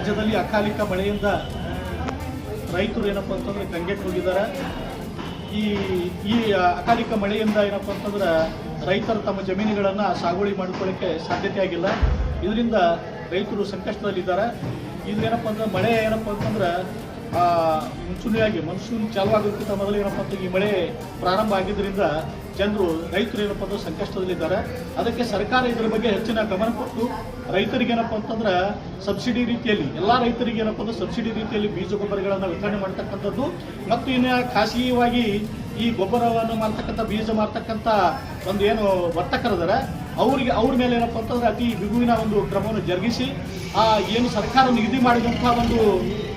ರಾಜ್ಯದಲ್ಲಿ ಅಕಾಲಿಕ ಮಳೆಯಿಂದ ರೈತರು ಏನಪ್ಪ ಅಂತಂದ್ರೆ ಕಂಗೆಟ್ಟು ಹೋಗಿದ್ದಾರೆ. ಈ ಈ ಅಕಾಲಿಕ ಮಳೆಯಿಂದ ಏನಪ್ಪ ಅಂತಂದ್ರೆ ರೈತರು ತಮ್ಮ ಜಮೀನುಗಳನ್ನು ಸಾಗುವಳಿ ಮಾಡ್ಕೊಳ್ಳಿಕ್ಕೆ ಸಾಧ್ಯತೆ ಆಗಿಲ್ಲ. ಇದರಿಂದ ರೈತರು ಸಂಕಷ್ಟದಲ್ಲಿದ್ದಾರೆ. ಇದು ಏನಪ್ಪ ಅಂದ್ರೆ ಮಳೆ ಏನಪ್ಪ ಅಂತಂದ್ರೆ ಮುಂಚೂಣಿಯಾಗಿ ಮನ್ಸೂನ್ ಚಾಲು ಆಗೋದಕ್ಕಿಂತ ಮೊದಲು ಏನಪ್ಪ ಅಂತ ಈ ಮಳೆ ಪ್ರಾರಂಭ ಆಗಿದ್ದರಿಂದ ಜನರು, ರೈತರು ಏನಪ್ಪ ಅಂದ್ರೆ ಸಂಕಷ್ಟದಲ್ಲಿದ್ದಾರೆ. ಅದಕ್ಕೆ ಸರ್ಕಾರ ಇದರ ಬಗ್ಗೆ ಹೆಚ್ಚಿನ ಗಮನ ಕೊಟ್ಟು, ರೈತರಿಗೆ ಏನಪ್ಪ ಅಂತಂದ್ರೆ ಸಬ್ಸಿಡಿ ರೀತಿಯಲ್ಲಿ, ಎಲ್ಲ ರೈತರಿಗೆ ಏನಪ್ಪ ಅಂದ್ರೆ ಸಬ್ಸಿಡಿ ರೀತಿಯಲ್ಲಿ ಬೀಜ ಗೊಬ್ಬರಗಳನ್ನು ವಿತರಣೆ ಮಾಡ್ತಕ್ಕಂಥದ್ದು ಮತ್ತು ಇನ್ನು ಖಾಸಗಿಯಾಗಿ ಈ ಗೊಬ್ಬರವನ್ನು ಮಾಡ್ತಕ್ಕಂಥ ಬೀಜ ಮಾರ್ತಕ್ಕಂಥ ಒಂದು ಏನು ವರ್ತಕರಿದ್ದಾರೆ ಅವರಿಗೆ ಅವ್ರ ಮೇಲೆ ಏನಪ್ಪ ಅಂತಂದ್ರೆ ಅತಿ ಬಿಗುವಿನ ಒಂದು ಕ್ರಮವನ್ನು ಜರುಗಿಸಿ, ಆ ಏನು ಸರ್ಕಾರ ನಿಗದಿ ಮಾಡಿದಂಥ ಒಂದು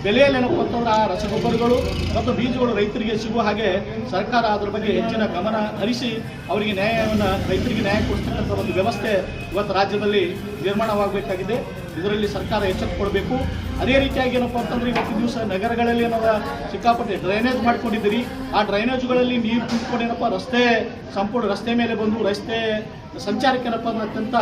ಬೆಲೆಯಲ್ಲಿ ಏನಪ್ಪ ಅಂತಂದ್ರೆ ಆ ರಸಗೊಬ್ಬರಗಳು ಮತ್ತು ಬೀಜಗಳು ರೈತರಿಗೆ ಸಿಗುವ ಹಾಗೆ ಸರ್ಕಾರ ಅದರ ಬಗ್ಗೆ ಹೆಚ್ಚಿನ ಗಮನ ಹರಿಸಿ ಅವರಿಗೆ ನ್ಯಾಯವನ್ನು, ರೈತರಿಗೆ ನ್ಯಾಯ ಕೊಡ್ತಕ್ಕಂಥ ಒಂದು ವ್ಯವಸ್ಥೆ ಇವತ್ತು ರಾಜ್ಯದಲ್ಲಿ ನಿರ್ಮಾಣವಾಗಬೇಕಾಗಿದೆ. ಇದರಲ್ಲಿ ಸರ್ಕಾರ ಎಚ್ಚೆತ್ತುಕೊಳ್ಬೇಕು ಅದೇ ರೀತಿಯಾಗಿ ಏನಪ್ಪ ಅಂತಂದ್ರೆ ಇವತ್ತು ದಿವಸ ನಗರಗಳಲ್ಲಿ ಏನದ ಸಿಕ್ಕಾಪಟ್ಟೆ ಡ್ರೈನೇಜ್ ಮಾಡ್ಕೊಂಡಿದ್ದೀರಿ. ಆ ಡ್ರೈನೇಜ್ಗಳಲ್ಲಿ ನೀರು ತುಂಬಿಕೊಂಡು ರಸ್ತೆ, ಸಂಪೂರ್ಣ ರಸ್ತೆ ಮೇಲೆ ಬಂದು ರಸ್ತೆ ಸಂಚಾರಕ್ಕೆ ಏನಪ್ಪ ಅತ್ಯಂತ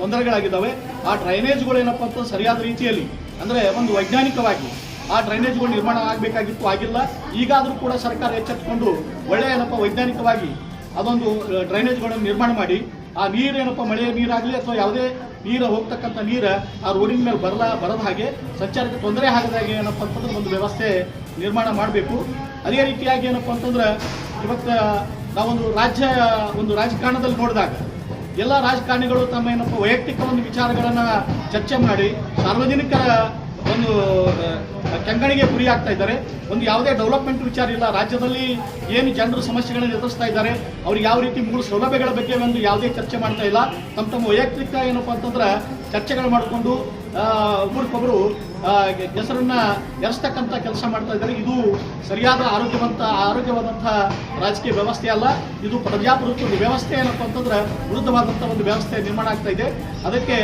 ತೊಂದರೆಗಳಾಗಿದ್ದಾವೆ. ಆ ಡ್ರೈನೇಜ್ಗಳು ಏನಪ್ಪ ಅಂತ ಸರಿಯಾದ ರೀತಿಯಲ್ಲಿ, ಅಂದರೆ ಒಂದು ವೈಜ್ಞಾನಿಕವಾಗಿ ಆ ಡ್ರೈನೇಜ್ಗಳು ನಿರ್ಮಾಣ ಆಗಬೇಕಾಗಿತ್ತು, ಆಗಿಲ್ಲ. ಈಗಾದರೂ ಕೂಡ ಸರ್ಕಾರ ಎಚ್ಚೆತ್ತುಕೊಂಡು ಒಳ್ಳೆಯ ಏನಪ್ಪ ವೈಜ್ಞಾನಿಕವಾಗಿ ಅದೊಂದು ಡ್ರೈನೇಜ್ಗಳನ್ನು ನಿರ್ಮಾಣ ಮಾಡಿ, ಆ ನೀರು ಏನಪ್ಪ ಮಳೆಯ ನೀರಾಗಲಿ ಅಥವಾ ಯಾವುದೇ ನೀರು ಹೋಗ್ತಕ್ಕಂಥ ನೀರು ಆ ರೋಡಿನ ಮೇಲೆ ಬರಲ, ಬರದ ಹಾಗೆ ಸಂಚಾರಕ್ಕೆ ತೊಂದರೆ ಆಗದ ಹಾಗೆ ಏನಪ್ಪ ಅಂತಂದ್ರೆ ಒಂದು ವ್ಯವಸ್ಥೆ ನಿರ್ಮಾಣ ಮಾಡಬೇಕು. ಅದೇ ರೀತಿಯಾಗಿ ಏನಪ್ಪ ಅಂತಂದ್ರೆ ಇವತ್ತು ನಾವೊಂದು ರಾಜ್ಯ, ಒಂದು ರಾಜಕಾರಣದಲ್ಲಿ ನೋಡಿದಾಗ ಎಲ್ಲ ರಾಜಕಾರಣಿಗಳು ತಮ್ಮ ಏನಪ್ಪ ವೈಯಕ್ತಿಕ ಒಂದು ವಿಚಾರಗಳನ್ನು ಚರ್ಚೆ ಮಾಡಿ ಸಾರ್ವಜನಿಕರ ಒಂದು ಕೆಂಗಣಿಗೆ ಗುರಿ ಆಗ್ತಾ ಇದ್ದಾರೆ. ಒಂದು ಯಾವುದೇ ಡೆವಲಪ್ಮೆಂಟ್ ವಿಚಾರ ಇಲ್ಲ. ರಾಜ್ಯದಲ್ಲಿ ಏನು ಜನರು ಸಮಸ್ಯೆಗಳನ್ನು ಎದುರಿಸ್ತಾ ಇದ್ದಾರೆ, ಅವ್ರಿಗೆ ಯಾವ ರೀತಿ ಮೂಲ ಸೌಲಭ್ಯಗಳ ಬಗ್ಗೆ ಒಂದು ಯಾವುದೇ ಚರ್ಚೆ ಮಾಡ್ತಾ ಇಲ್ಲ. ತಮ್ಮ ತಮ್ಮ ವೈಯಕ್ತಿಕ ಏನಪ್ಪಾ ಅಂತಂದ್ರೆ ಚರ್ಚೆಗಳು ಮಾಡಿಕೊಂಡು ಒಬ್ಬರಿಗೊಬ್ಬರು ಹೆಸರನ್ನ ಎರೆಸ್ತಕ್ಕಂಥ ಕೆಲಸ ಮಾಡ್ತಾ ಇದ್ದಾರೆ. ಇದು ಸರಿಯಾದ ಆರೋಗ್ಯವಂತ, ಆರೋಗ್ಯವಾದಂಥ ರಾಜಕೀಯ ವ್ಯವಸ್ಥೆ ಅಲ್ಲ. ಇದು ಪ್ರಜಾಪ್ರಭುತ್ವದ ವ್ಯವಸ್ಥೆ ಏನಪ್ಪ ಅಂತಂದ್ರೆ ವಿರುದ್ಧವಾದಂಥ ಒಂದು ವ್ಯವಸ್ಥೆ ನಿರ್ಮಾಣ ಆಗ್ತಾ ಇದೆ. ಅದಕ್ಕೆ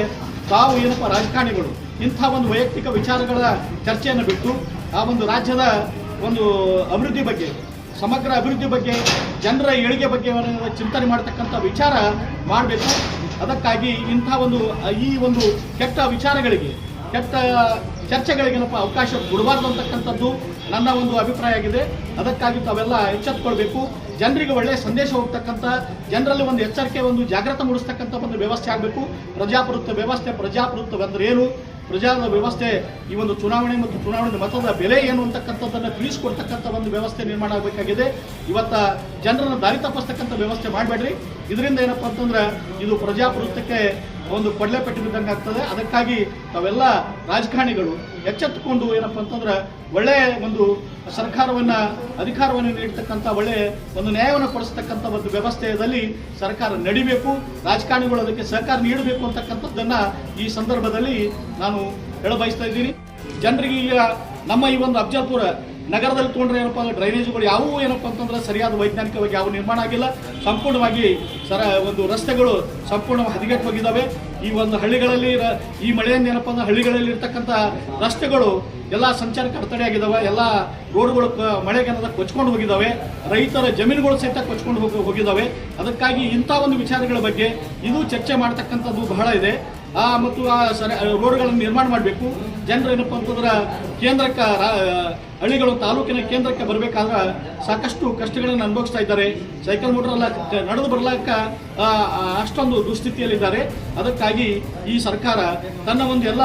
ತಾವು ಏನಪ್ಪ ರಾಜಕಾರಣಿಗಳು? ಇಂಥ ಒಂದು ವೈಯಕ್ತಿಕ ವಿಚಾರಗಳ ಚರ್ಚೆಯನ್ನು ಬಿಟ್ಟು ಆ ಒಂದು ರಾಜ್ಯದ ಒಂದು ಅಭಿವೃದ್ಧಿ ಬಗ್ಗೆ, ಸಮಗ್ರ ಅಭಿವೃದ್ಧಿ ಬಗ್ಗೆ, ಜನರ ಏಳಿಗೆ ಬಗ್ಗೆ ಚಿಂತನೆ ಮಾಡತಕ್ಕಂಥ ವಿಚಾರ ಮಾಡಬೇಕು. ಅದಕ್ಕಾಗಿ ಇಂಥ ಒಂದು, ಈ ಒಂದು ಕೆಟ್ಟ ವಿಚಾರಗಳಿಗೆ, ಕೆಟ್ಟ ಚರ್ಚೆಗಳಿಗೇನಪ್ಪ ಅವಕಾಶ ಕೊಡಬಾರ್ದು ಅಂತಕ್ಕಂಥದ್ದು ನನ್ನ ಒಂದು ಅಭಿಪ್ರಾಯ ಆಗಿದೆ. ಅದಕ್ಕಾಗಿ ತಾವೆಲ್ಲ ಎಚ್ಚೆತ್ತುಕೊಳ್ಬೇಕು ಜನರಿಗೆ ಒಳ್ಳೆಯ ಸಂದೇಶ ಹೋಗ್ತಕ್ಕಂಥ, ಜನರಲ್ಲಿ ಒಂದು ಎಚ್ಚರಿಕೆ, ಒಂದು ಜಾಗೃತ ಮೂಡಿಸ್ತಕ್ಕಂಥ ಒಂದು ವ್ಯವಸ್ಥೆ ಆಗಬೇಕು. ಪ್ರಜಾಪ್ರಭುತ್ವ ವ್ಯವಸ್ಥೆ ಪ್ರಜಾಪ್ರಭುತ್ವ ಏನು? ಪ್ರಜಾ ವ್ಯವಸ್ಥೆ, ಈ ಒಂದು ಚುನಾವಣೆ ಮತ್ತು ಚುನಾವಣೆ ಮತದ ಬೆಲೆ ಏನು ಅಂತಕ್ಕಂಥದ್ದನ್ನು ತಿಳಿಸ್ಕೊಡ್ತಕ್ಕಂಥ ಒಂದು ವ್ಯವಸ್ಥೆ ನಿರ್ಮಾಣ ಆಗಬೇಕಾಗಿದೆ. ಇವತ್ತ ಜನರನ್ನು ದಾರಿ ತಪ್ಪಿಸ್ತಕ್ಕಂಥ ವ್ಯವಸ್ಥೆ ಮಾಡಬೇಡ್ರಿ. ಇದರಿಂದ ಏನಪ್ಪ ಅಂತಂದ್ರೆ, ಇದು ಪ್ರಜಾಪ್ರಭುತ್ವಕ್ಕೆ ಒಂದು ಕೊಡ್ಲೆ ಪೆಟ್ಟು ಬಿದ್ದಂಗೆ ಆಗ್ತದೆ. ಅದಕ್ಕಾಗಿ ತಾವೆಲ್ಲ ರಾಜಕಾರಣಿಗಳು ಎಚ್ಚೆತ್ತುಕೊಂಡು ಏನಪ್ಪ ಅಂತಂದ್ರೆ ಒಳ್ಳೆಯ ಒಂದು ಸರ್ಕಾರವನ್ನ, ಅಧಿಕಾರವನ್ನು ನೀಡ್ತಕ್ಕಂಥ ಒಳ್ಳೆಯ ಒಂದು ನ್ಯಾಯವನ್ನು ಕೊಡಿಸ್ತಕ್ಕಂಥ ಒಂದು ವ್ಯವಸ್ಥೆಯಲ್ಲಿ ಸರ್ಕಾರ ನಡಿಬೇಕು, ರಾಜಕಾರಣಿಗಳು ಅದಕ್ಕೆ ಸಹಕಾರ ನೀಡಬೇಕು ಅಂತಕ್ಕಂಥದ್ದನ್ನು ಈ ಸಂದರ್ಭದಲ್ಲಿ ನಾನು ಹೇಳಬಯಸ್ತಾ ಇದ್ದೀನಿ. ಜನರಿಗೆ ಈಗ ನಮ್ಮ ಈ ಒಂದು ಅಫಜಲ್ಪುರ ನಗರದಲ್ಲಿ ತಗೊಂಡ್ರೆ ಏನಪ್ಪ ಅಂದ್ರೆ ಡ್ರೈನೇಜ್ಗಳು ಯಾವುವು ಏನಪ್ಪ ಅಂತಂದ್ರೆ ಸರಿಯಾದ ವೈಜ್ಞಾನಿಕವಾಗಿ ಯಾವ ನಿರ್ಮಾಣ ಆಗಿಲ್ಲ. ಸಂಪೂರ್ಣವಾಗಿ ಸರ ಒಂದು ರಸ್ತೆಗಳು ಸಂಪೂರ್ಣ ಹದಗೆಟ್ಟು ಹೋಗಿದ್ದಾವೆ ಈ ಒಂದು ಹಳ್ಳಿಗಳಲ್ಲಿ ಈ ಮಳೆಯಿಂದ ಏನಪ್ಪ ಅಂದ್ರೆ ಹಳ್ಳಿಗಳಲ್ಲಿ ಇರ್ತಕ್ಕಂಥ ರಸ್ತೆಗಳು ಎಲ್ಲ ಸಂಚಾರಕ್ಕೆ ಅಡೆತಡೆ ಆಗಿದ್ದಾವೆ. ಎಲ್ಲ ರೋಡ್ಗಳು ಮಳೆಗೆ ಏನದ ಕೊಚ್ಕೊಂಡು ಹೋಗಿದ್ದಾವೆ. ರೈತರ ಜಮೀನುಗಳು ಸಹಿತ ಕೊಚ್ಕೊಂಡು ಹೋಗಿ, ಹೋಗಿದ್ದಾವೆ. ಅದಕ್ಕಾಗಿ ಇಂಥ ಒಂದು ವಿಚಾರಗಳ ಬಗ್ಗೆ ಇದು ಚರ್ಚೆ ಮಾಡ್ತಕ್ಕಂಥದ್ದು ಬಹಳ ಇದೆ. ಆ, ಮತ್ತು ಆ ಸರಿ, ರೋಡ್ಗಳನ್ನು ನಿರ್ಮಾಣ ಮಾಡಬೇಕು. ಜನರು ಏನಪ್ಪ ಅಂತಂದ್ರೆ ಕೇಂದ್ರಕ್ಕೆ ಹಳ್ಳಿಗಳು ತಾಲೂಕಿನ ಕೇಂದ್ರಕ್ಕೆ ಬರಬೇಕಾದ್ರೆ ಸಾಕಷ್ಟು ಕಷ್ಟಗಳನ್ನು ಅನುಭವಿಸ್ತಾ ಇದ್ದಾರೆ. ಸೈಕಲ್ ಮೋಟರ್ ಎಲ್ಲ ನಡೆದು ಬರ್ಲಾಕ ಆ, ಆ, ಅಷ್ಟೊಂದು ದುಸ್ಥಿತಿಯಲ್ಲಿದ್ದಾರೆ. ಅದಕ್ಕಾಗಿ ಈ ಸರ್ಕಾರ ತನ್ನ ಒಂದು ಎಲ್ಲ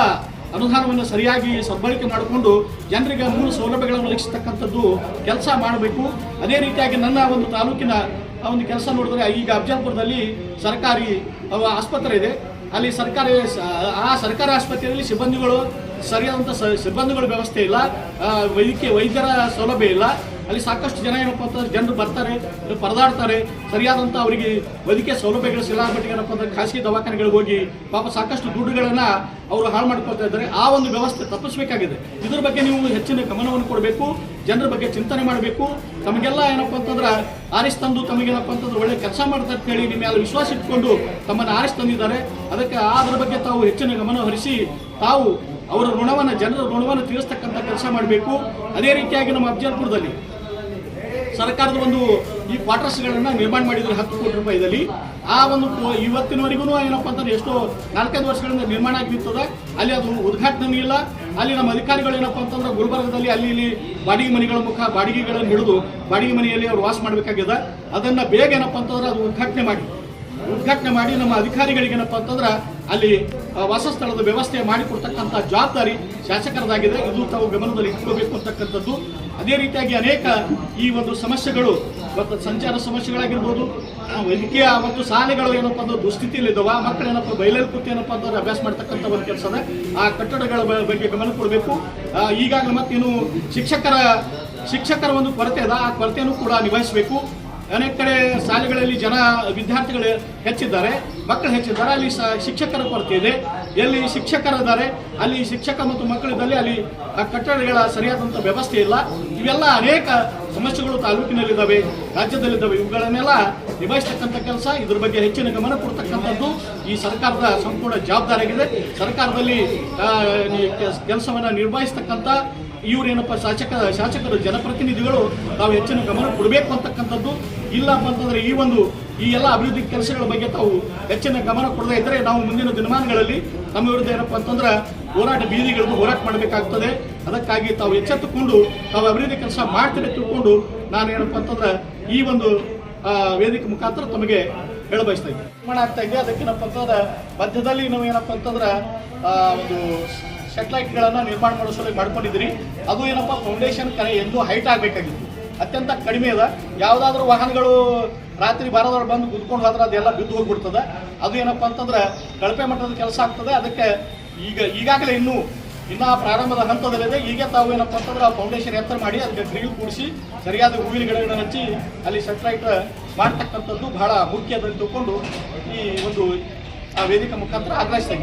ಅನುದಾನವನ್ನು ಸರಿಯಾಗಿ ಸದ್ಬಳಕೆ ಮಾಡಿಕೊಂಡು ಜನರಿಗೆ ಮೂಲ ಸೌಲಭ್ಯಗಳನ್ನು ಒದಗಿಸ್ತಕ್ಕಂಥದ್ದು ಕೆಲಸ ಮಾಡಬೇಕು. ಅದೇ ರೀತಿಯಾಗಿ ನನ್ನ ಒಂದು ತಾಲೂಕಿನ ಒಂದು ಕೆಲಸ ನೋಡಿದ್ರೆ ಈಗ ಅಫಜಲ್ಪುರದಲ್ಲಿ ಸರ್ಕಾರಿ ಆಸ್ಪತ್ರೆ ಇದೆ. ಅಲ್ಲಿ ಸರ್ಕಾರಿ ಆ ಸರ್ಕಾರಿ ಆಸ್ಪತ್ರೆಯಲ್ಲಿ ಸಿಬ್ಬಂದಿಗಳು ಸರಿಯಾದಂಥ ಸಿಬ್ಬಂದಿಗಳ ವ್ಯವಸ್ಥೆ ಇಲ್ಲ. ವೈದ್ಯಕೀಯ ವೈದ್ಯರ ಸೌಲಭ್ಯ ಇಲ್ಲ. ಅಲ್ಲಿ ಸಾಕಷ್ಟು ಜನ ಏನಪ್ಪ ಅಂತಂದ್ರೆ ಜನರು ಬರ್ತಾರೆ ಪರದಾಡ್ತಾರೆ. ಸರಿಯಾದಂಥ ಅವರಿಗೆ ವೈದ್ಯಕೀಯ ಸೌಲಭ್ಯಗಳು ಸಿಗಲಾರ್ಬಿಟ್ಟು ಏನಪ್ಪ ಅಂದ್ರೆ ಖಾಸಗಿ ದವಾಖಾನೆಗಳಿಗೆ ಹೋಗಿ ಪಾಪ ಸಾಕಷ್ಟು ದುಡ್ಡುಗಳನ್ನು ಅವರು ಹಾಳು ಮಾಡ್ಕೊಳ್ತಾ ಇದ್ದಾರೆ. ಆ ಒಂದು ವ್ಯವಸ್ಥೆ ತಪ್ಪಿಸಬೇಕಾಗಿದೆ. ಇದ್ರ ಬಗ್ಗೆ ನೀವು ಹೆಚ್ಚಿನ ಗಮನವನ್ನು ಕೊಡಬೇಕು. ಜನರ ಬಗ್ಗೆ ಚಿಂತನೆ ಮಾಡಬೇಕು. ತಮಗೆಲ್ಲ ಏನಪ್ಪ ಅಂತಂದ್ರೆ ಆರಿಸ್ ತಂದು ತಮಗೇನಪ್ಪ ಅಂತಂದ್ರೆ ಒಳ್ಳೆ ಕೆಲಸ ಮಾಡ್ತಾರೆ ಅಂತ ಹೇಳಿ ನಿಮ್ಮ ಅಲ್ಲಿ ವಿಶ್ವಾಸ ಇಟ್ಕೊಂಡು ತಮ್ಮನ್ನು ಆರಿಸ್ ತಂದಿದ್ದಾರೆ. ಅದಕ್ಕೆ ಅದರ ಬಗ್ಗೆ ತಾವು ಹೆಚ್ಚಿನ ಗಮನ ಹರಿಸಿ ತಾವು ಅವರ ಋಣವನ್ನು, ಜನರ ಋಣವನ್ನು ತೀರಿಸ್ತಕ್ಕಂಥ ಕೆಲಸ ಮಾಡಬೇಕು. ಅದೇ ರೀತಿಯಾಗಿ ನಮ್ಮ ಅಫಜಲ್ಪುರದಲ್ಲಿ ಸರ್ಕಾರದ ಒಂದು ಈ ಕ್ವಾರ್ಟರ್ಸ್ಗಳನ್ನು ನಿರ್ಮಾಣ ಮಾಡಿದ್ರು ಹತ್ತು ಕೋಟಿ ರೂಪಾಯಿದಲ್ಲಿ ಆ ಒಂದು ಇವತ್ತಿನವರೆಗೂ ಏನಪ್ಪ ಅಂತಂದ್ರೆ ಎಷ್ಟೋ ನಾಲ್ಕೈದು ವರ್ಷಗಳಿಂದ ನಿರ್ಮಾಣ ಆಗಿರ್ತದ ಅಲ್ಲಿ ಅದು ಉದ್ಘಾಟನೆ ಇಲ್ಲ. ಅಲ್ಲಿ ನಮ್ಮ ಅಧಿಕಾರಿಗಳು ಏನಪ್ಪ ಅಂತಂದ್ರೆ ಗುಲ್ಬರ್ಗದಲ್ಲಿ ಅಲ್ಲಿ ಇಲ್ಲಿ ಬಾಡಿಗೆ ಮನೆಗಳ ಮುಖ, ಬಾಡಿಗೆಗಳನ್ನು ಹಿಡಿದು ಬಾಡಿಗೆ ಮನೆಯಲ್ಲಿ ಅವರು ವಾಸ ಮಾಡಬೇಕಾಗ್ಯದ. ಅದನ್ನು ಬೇಗ ಏನಪ್ಪ ಅಂತಂದ್ರೆ ಅದು ಉದ್ಘಾಟನೆ ಮಾಡಿ. ಉದ್ಘಾಟನೆ ಮಾಡಿ ನಮ್ಮ ಅಧಿಕಾರಿಗಳಿಗೆ ಏನಪ್ಪಾ ಅಂತಂದ್ರೆ ಅಲ್ಲಿ ವಾಸಸ್ಥಳದ ವ್ಯವಸ್ಥೆ ಮಾಡಿಕೊಡ್ತಕ್ಕಂಥ ಜವಾಬ್ದಾರಿ ಶಾಸಕರದಾಗಿದೆ. ಇದು ತಾವು ಗಮನದಲ್ಲಿ ಇಟ್ಕೋಬೇಕು ಅಂತಕ್ಕಂಥದ್ದು. ಅದೇ ರೀತಿಯಾಗಿ ಅನೇಕ ಈ ಒಂದು ಸಮಸ್ಯೆಗಳು, ಮತ್ತು ಸಂಚಾರ ಸಮಸ್ಯೆಗಳಾಗಿರ್ಬೋದು ವೈದ್ಯಕೀಯ ಮತ್ತು ಶಾಲೆಗಳು ಏನಪ್ಪ ಅಂದ್ರೆ ದುಸ್ಥಿತಿಯಲ್ಲಿದ್ದಾವ, ಮಕ್ಕಳು ಏನಪ್ಪ ಬಯಲಲ್ಲಿ ಕೂತಿ ಏನಪ್ಪ ಅಂತಂದ್ರೆ ಅಭ್ಯಾಸ ಮಾಡ್ತಕ್ಕಂಥ ಒಂದು ಕೆಲಸದ ಆ ಕಟ್ಟಡಗಳ ಬಗ್ಗೆ ಗಮನ ಕೊಡಬೇಕು. ಈಗಾಗಲೇ ಮತ್ತೇನು ಶಿಕ್ಷಕರ ಶಿಕ್ಷಕರ ಒಂದು ಕೊರತೆ ಅದ, ಆ ಕೊರತೆಯನ್ನು ಕೂಡ ನಿಭಾಯಿಸಬೇಕು. ಅನೇಕ ಕಡೆ ಶಾಲೆಗಳಲ್ಲಿ ಜನ ವಿದ್ಯಾರ್ಥಿಗಳು ಹೆಚ್ಚಿದ್ದಾರೆ, ಮಕ್ಕಳು ಹೆಚ್ಚಿದ್ದಾರೆ, ಅಲ್ಲಿ ಶಿಕ್ಷಕರ ಕೊರತೆ ಇದೆ. ಎಲ್ಲಿ ಶಿಕ್ಷಕರಿದ್ದಾರೆ, ಅಲ್ಲಿ ಶಿಕ್ಷಕ ಮತ್ತು ಮಕ್ಕಳಿದ್ದಲ್ಲಿ ಅಲ್ಲಿ ಕಟ್ಟಡಗಳ ಸರಿಯಾದಂಥ ವ್ಯವಸ್ಥೆ ಇಲ್ಲ. ಇವೆಲ್ಲ ಅನೇಕ ಸಮಸ್ಯೆಗಳು ತಾಲೂಕಿನಲ್ಲಿದ್ದಾವೆ, ರಾಜ್ಯದಲ್ಲಿದ್ದಾವೆ. ಇವುಗಳನ್ನೆಲ್ಲ ನಿಭಾಯಿಸ್ತಕ್ಕಂಥ ಕೆಲಸ, ಇದ್ರ ಬಗ್ಗೆ ಹೆಚ್ಚಿನ ಗಮನ ಕೊಡ್ತಕ್ಕಂಥದ್ದು ಈ ಸರ್ಕಾರದ ಸಂಪೂರ್ಣ ಜವಾಬ್ದಾರಿಯಾಗಿದೆ. ಸರ್ಕಾರದಲ್ಲಿ ಕೆಲಸವನ್ನು ನಿರ್ವಹಿಸ್ತಕ್ಕಂಥ ಇವ್ರೇನಪ್ಪ ಶಾಸಕ, ಶಾಸಕರು, ಜನಪ್ರತಿನಿಧಿಗಳು ತಾವು ಹೆಚ್ಚಿನ ಗಮನ ಕೊಡಬೇಕು ಅಂತಕ್ಕಂಥದ್ದು ಇಲ್ಲ ಅಂತಂದ್ರೆ ಈ ಒಂದು ಈ ಎಲ್ಲ ಅಭಿವೃದ್ಧಿ ಕೆಲಸಗಳ ಬಗ್ಗೆ ತಾವು ಹೆಚ್ಚಿನ ಗಮನ ಕೊಡದೇ ಇದ್ದರೆ ನಾವು ಮುಂದಿನ ದಿನಮಾನಗಳಲ್ಲಿ ನಮ್ಮ ವಿರುದ್ಧ ಏನಪ್ಪ ಅಂತಂದ್ರೆ ಹೋರಾಟ ಬೀದಿಗಳಿಗೂ ಹೋರಾಟ ಮಾಡಬೇಕಾಗ್ತದೆ. ಅದಕ್ಕಾಗಿ ತಾವು ಎಚ್ಚೆತ್ತುಕೊಂಡು ತಾವು ಅಭಿವೃದ್ಧಿ ಕೆಲಸ ಮಾಡ್ತೀರಿ ತಿಳ್ಕೊಂಡು ನಾನು ಏನಪ್ಪ ಅಂತಂದ್ರೆ ಈ ಒಂದು ವೇದಿಕೆ ಮುಖಾಂತರ ತಮಗೆ ಹೇಳಬಯಸ್ತಾ ಇದ್ದೀನಿ. ಆಗ್ತಾ ಇದೆ. ಅದಕ್ಕೇನಪ್ಪ ಅಂತಂದ್ರೆ ಮಧ್ಯದಲ್ಲಿ ನಾವು ಏನಪ್ಪ ಅಂತಂದ್ರೆ ಒಂದು ಸೆಟಲೈಟ್ಗಳನ್ನು ನಿರ್ಮಾಣ ಮಾಡೋ ಮಾಡ್ಕೊಂಡಿದ್ರಿ ಅದು ಏನಪ್ಪ ಫೌಂಡೇಶನ್ ಕರೆ ಎಂದು ಹೈಟ್ ಆಗಬೇಕಾಗಿತ್ತು. ಅತ್ಯಂತ ಕಡಿಮೆ ಅದ. ಯಾವುದಾದ್ರೂ ವಾಹನಗಳು ರಾತ್ರಿ ಬಾರದವ್ರು ಬಂದು ಕುದ್ಕೊಂಡು ಹೋದ್ರೆ ಅದೆಲ್ಲ ಬಿದ್ದು ಹೋಗ್ಬಿಡ್ತದೆ. ಅದು ಏನಪ್ಪ ಅಂತಂದ್ರೆ ಕಳಪೆ ಮಟ್ಟದ ಕೆಲಸ ಆಗ್ತದೆ. ಅದಕ್ಕೆ ಈಗ, ಈಗಾಗಲೇ ಇನ್ನೂ, ಇನ್ನ ಪ್ರಾರಂಭದ ಹಂತದಲ್ಲಿದೆ. ಈಗ ತಾವು ಏನಪ್ಪ ಅಂತಂದ್ರೆ ಫೌಂಡೇಶನ್ ಎತ್ತರ ಮಾಡಿ ಅದಕ್ಕೆ ಗ್ರಿಲ್ ಕೂಡಿಸಿ, ಸರಿಯಾದ ಹೂವಿನ ಗಿಡಗಳನ್ನು ಹಚ್ಚಿ, ಅಲ್ಲಿ ಸೆಟಲೈಟ್ ಮಾಡ್ತಕ್ಕಂಥದ್ದು ಬಹಳ ಮುಖ್ಯದಲ್ಲಿ ಅಂತ ಈ ಒಂದು, ಆ ವೇದಿಕೆ ಮುಖಾಂತರ ಆಗ್ರಹಿಸ್ತಾ